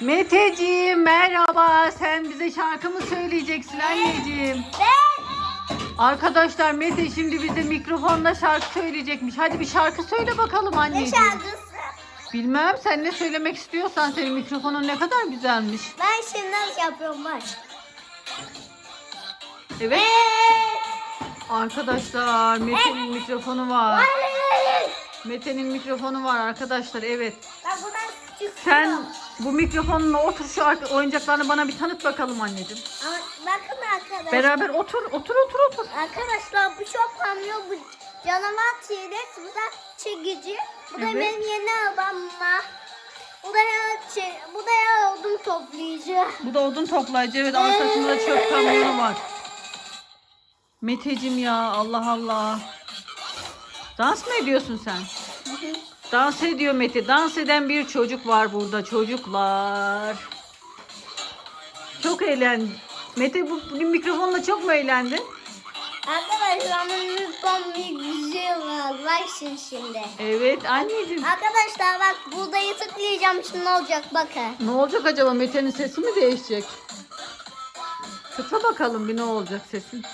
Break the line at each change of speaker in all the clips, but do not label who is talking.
Meteciğim merhaba. Sen bize şarkı mı söyleyeceksin anneciğim?
Ben
Arkadaşlar Mete şimdi bize mikrofonla şarkı söyleyecekmiş. Hadi bir şarkı söyle bakalım
ne
anneciğim.
şarkısı?
Bilmem sen ne söylemek istiyorsan senin mikrofonun ne kadar güzelmiş.
Ben şimdi yapıyorum bak.
Evet. Arkadaşlar Mete'nin mikrofonu var. Mete'nin mikrofonu var arkadaşlar evet.
Ben buradan çıkıyorum.
Sen bu mikrofonla otur şu arka- oyuncaklarını bana bir tanıt bakalım anneciğim.
Ama bakın arkadaşlar.
Beraber otur otur otur otur.
Arkadaşlar bu çok kamyon bu canavar T-Rex bu da çekici. Bu da
Evet.
benim yeni arabamla. Bu da ya, çe- bu da ya odun toplayıcı.
Bu da odun toplayıcı evet arkasında çöp kamyonu var. Meteciğim ya Allah Allah. Dans mı ediyorsun sen? Dans ediyor Mete. Dans eden bir çocuk var burada çocuklar. Çok eğlen. Mete bu mikrofonla çok mu eğlendin?
Arkadaşlar bir güzel var. Bak şimdi.
Evet anneciğim.
Arkadaşlar bak buradayı tıklayacağım şimdi ne olacak bakın.
Ne olacak acaba Mete'nin sesi mi değişecek? Tıkla bakalım bir ne olacak sesin.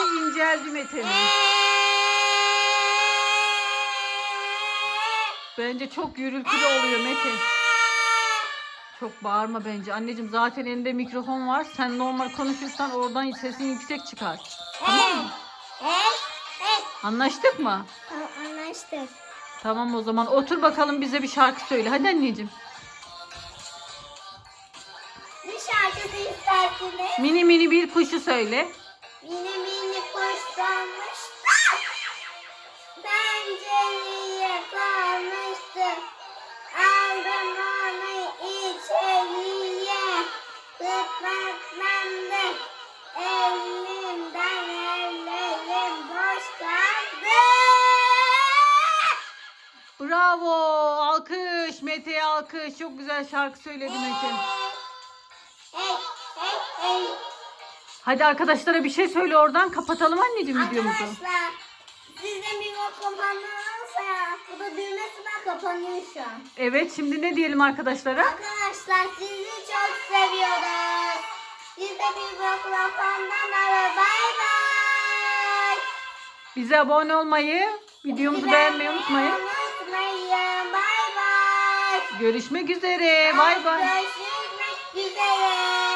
Sesi inceldi Mete'nin. Bence çok gürültülü oluyor Mete. Çok bağırma bence. Anneciğim zaten elinde mikrofon var. Sen normal konuşursan oradan sesin yüksek çıkar. Tamam mı? Anlaştık mı?
Anlaştık.
Tamam o zaman otur bakalım bize bir şarkı söyle. Hadi anneciğim.
Ne şarkısı istersiniz?
Mini mini bir kuşu söyle.
Mini kuşlanmış. Pencereye kalmıştı. Aldım onu içeriye. Gırtlaklandı. Elimden ellerim boş kaldı.
Bravo. Alkış. Mete'ye alkış. Çok güzel şarkı söyledi Mete. Hadi arkadaşlara bir şey söyle oradan. Kapatalım anneciğim videomuzu.
Arkadaşlar sizde bir bok kapanırsa bu da düğmesinden kapanıyor şu an.
Evet şimdi ne diyelim arkadaşlara?
Arkadaşlar sizi çok seviyoruz. Siz de bir bok lafandan ara bay bay.
Bize abone olmayı, videomuzu beğenmeyi unutmayın.
Unutmayın. Bay bay.
Görüşmek üzere. Bay bay.
Görüşürüz.